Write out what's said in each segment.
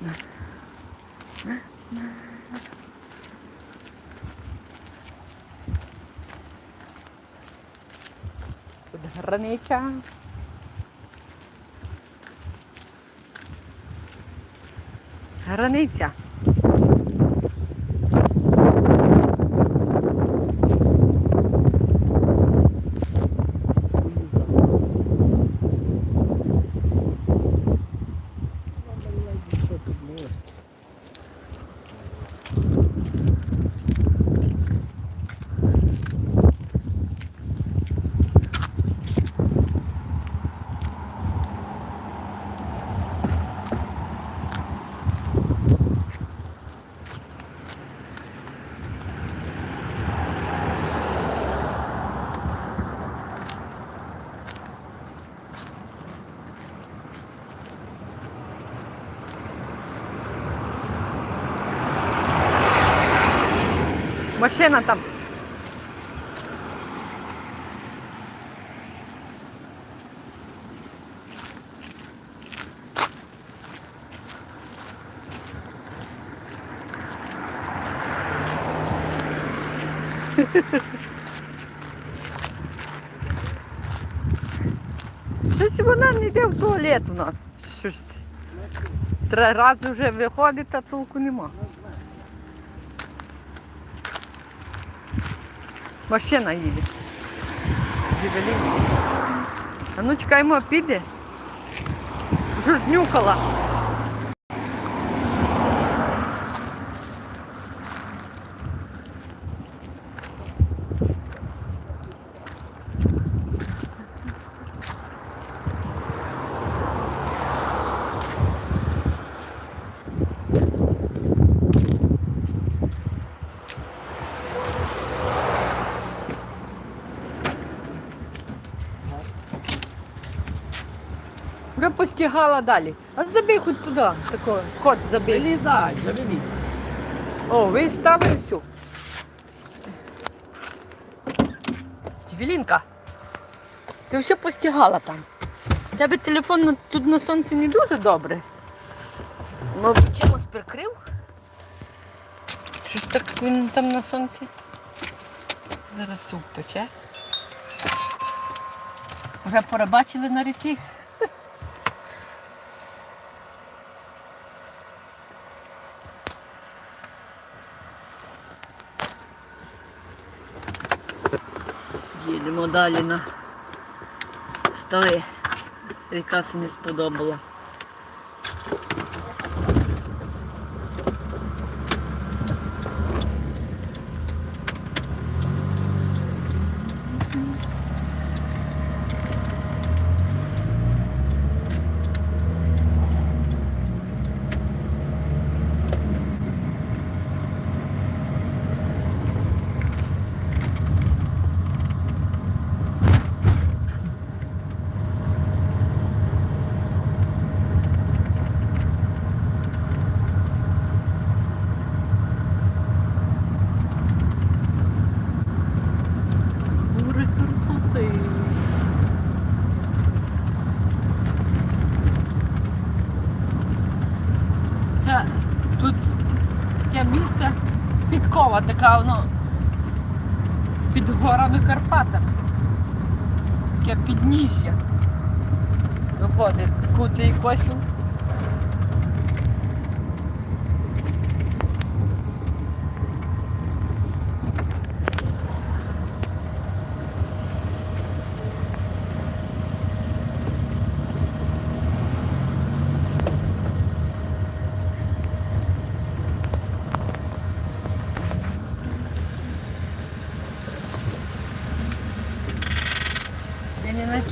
Тут границя. Границя. Машина там. Щось вона не йде в туалет у нас. Щось. Три рази вже виходить, а толку нема. Машина наели. Джевелін. А ну чекаємо, піде. Вже постігала далі. А забій хоч туди, тако, кот забій. Вилізай, завелі. О, ви стали всю. Джевелінка, ти все постігала там. У тебе телефон на- тут на сонці не дуже добре. Ну, чимось прикрив? Щось так він там на сонці. Зараз суп пече. Вже порабачили на ріці. Їдемо далі на столи. Ріка не сподобала. Бури Карпати. Це тут таке місце підкова під горами Карпата. Таке підніжжя. Виходить кутий косів.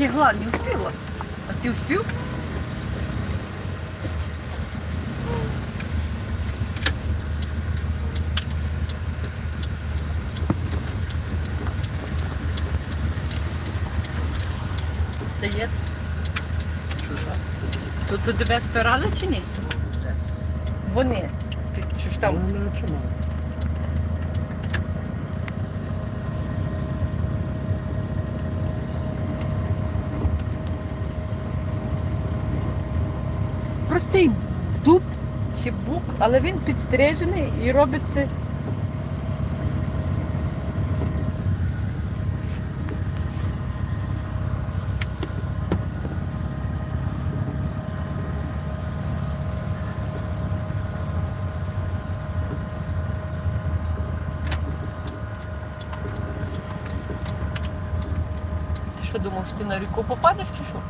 Я не успела. А ты успел? Тут тут тебе спирали чи ні? Вони. Ти що ж там? Ну, ну, чому? лютий дуб чи бук, але він підстрижений і робиться. Ти що думав, що ти на ріку попадеш чи що?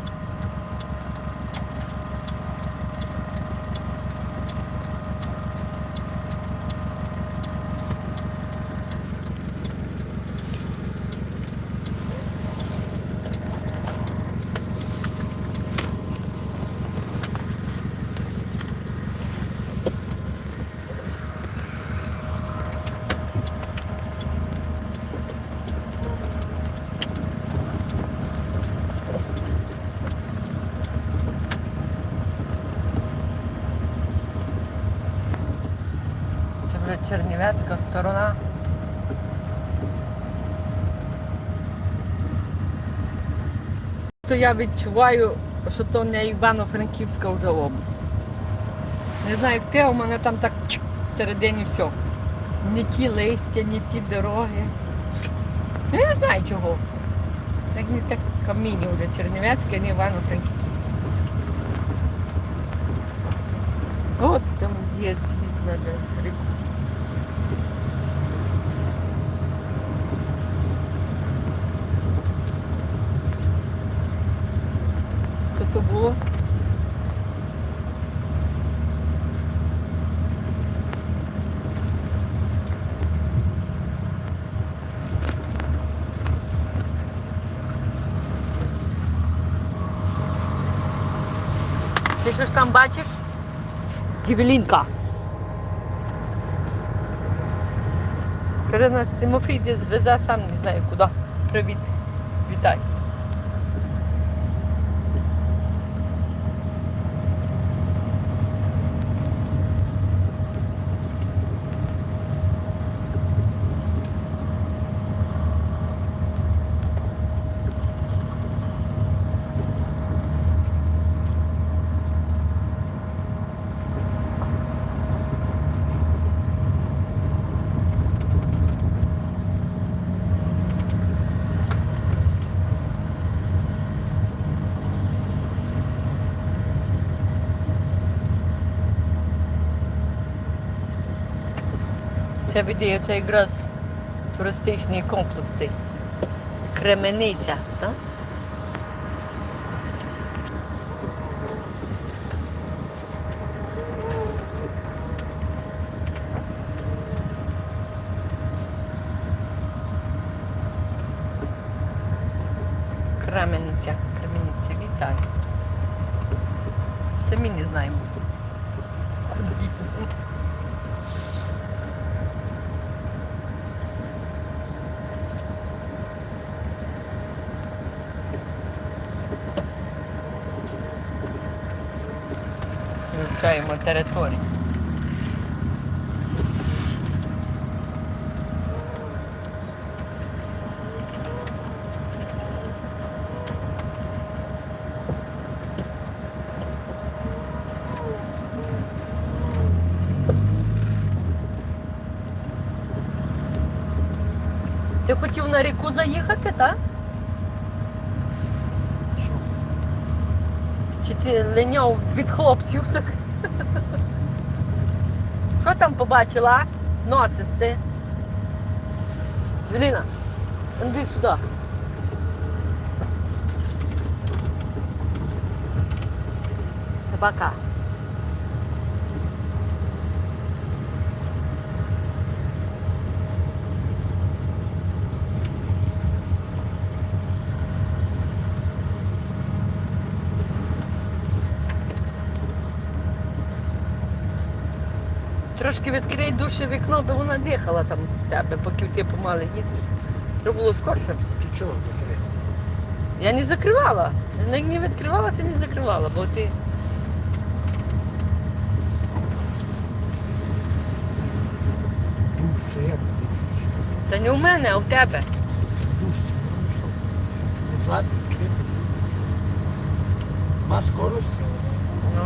Чернівецька сторона. То я відчуваю, що то не Івано-Франківська вже область. Не знаю, як у мене там так чик, всередині все. Ні ті листя, ні ті дороги. Я не знаю чого. Як не так каміння вже Чернівецьке, не Івано-Франківське. От там є з'їзд на ріку. Було? Ти що ж там бачиш? Гівелінка. Каже нас Тимофій десь звезе сам не знаю куди. Привіт. Вітай. Це видається якраз туристичний комплекс. цей. Кремениця, так? Кремениця, вітаю. Самі не знаємо, куди їдемо. Вивчаємо територію. Ти хотів на ріку заїхати, так? Що? Чи ти линяв від хлопців? Що там побачила? Носиси. Желіна, іди сюди. Собака. Трошки відкрий душе вікно, бо вона дихала там в тебе, поки ти помали їдеш. Треба було скорше. Ти чого закрив? Я не закривала. Не, не відкривала, ти не закривала, бо ти. Дужче, як дужче? Та не у мене, а в тебе. Дужче, ну що? Відкрити. Ма скорость? Ну.